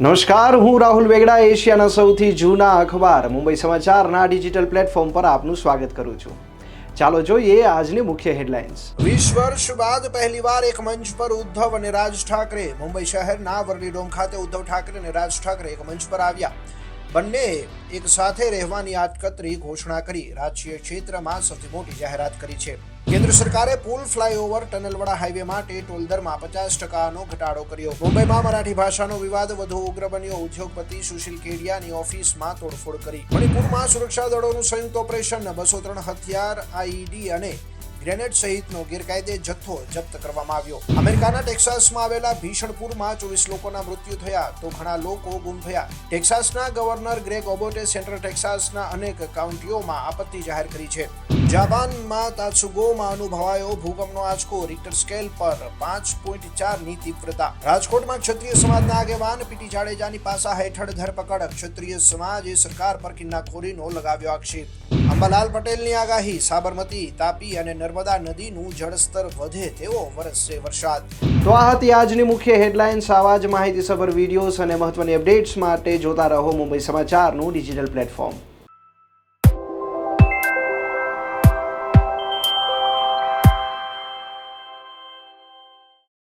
નમસ્કાર, હું રાહુલ વેગડા, એશિયાના સૌથી જૂના અખબાર, મુંબઈ સમાચારના ડિજિટલ પ્લેટફોર્મ પર આપનું સ્વાગત કરું છું. ચાલો જોઈએ આજની મુખ્ય હેડલાઇન્સ. વીસ વર્ષ બાદ પહેલીવાર એક મંચ પર ઉદ્ધવ અને રાજ ઠાકરે મુંબઈ શહેરના વરલી ડોમ ખાતે ઉદ્ધવ ઠાકરે અને રાજ ઠાકરે એક મંચ પર આવ્યા. બંને એક સાથે રહેવાની આટકતરી ઘોષણા કરી રાજકીય ક્ષેત્રમાં સૌથી મોટી જાહેરાત કરી છે. કેન્દ્ર સરકારે પુલ ફ્લાયઓવર ટનલવાળા હાઈવે માટે ટોલ દરમાં પચાસ ટકાનો ઘટાડો કર્યો. મુંબઈમાં મરાઠી ભાષાનો વિવાદ વધુ ઉગ્ર બન્યો. ઉદ્યોગપતિ સુશીલ કેડિયાની ઓફિસમાં તોડફોડ કરી. મણિપુરમાં સુરક્ષા દળોનું સંયુક્ત ઓપરેશન. બસો ત્રણ હથિયાર આઈઈડી અને ગ્રેનેડ સહિતનો ગેરકાયદે જથ્થો જપ્ત કરવામાં આવ્યો. અમેરિકાના ટેક્સાસમાં આવેલા ભીષણ પૂરમાં ચોવીસ લોકોના મૃત્યુ થયા તો ઘણા લોકો ગુમ થયા. ટેક્સાસના ગવર્નર ગ્રેગ ઓબોટે સેન્ટ્રલ ટેક્સાસના અનેક કાઉન્ટીઓમાં આપત્તિ જાહેર કરી છે. જાપાનમાં તાત્સુગોમાં અનુભવાયો ભૂકંપનો આંચકો રિક્ટર સ્કેલ પર પાંચ પોઈન્ટ ચારની તીવ્રતા. રાજકોટમાં ક્ષત્રિય સમાજના આગેવાન પીટી જાડેજાની પાસા હેઠળ ધરપકડ. ક્ષત્રિય સમાજે સરકાર પર કિન્નાખોરીનો લગાવ્યો આક્ષેપ. અંબાલાલ પટેલની આગાહી, સાબરમતી, તાપી અને નર્મદા નદીનું જળસ્તર વધે તેવો વરસશે વરસાદ. તો આ હતી આજની મુખ્ય હેડલાઇન્સ. આવા જ માહિતીસભર વિડીયોઝ અને મહત્વની અપડેટ્સ માટે જોતા રહો મુંબઈ સમાચારનું ડિજિટલ પ્લેટફોર્મ.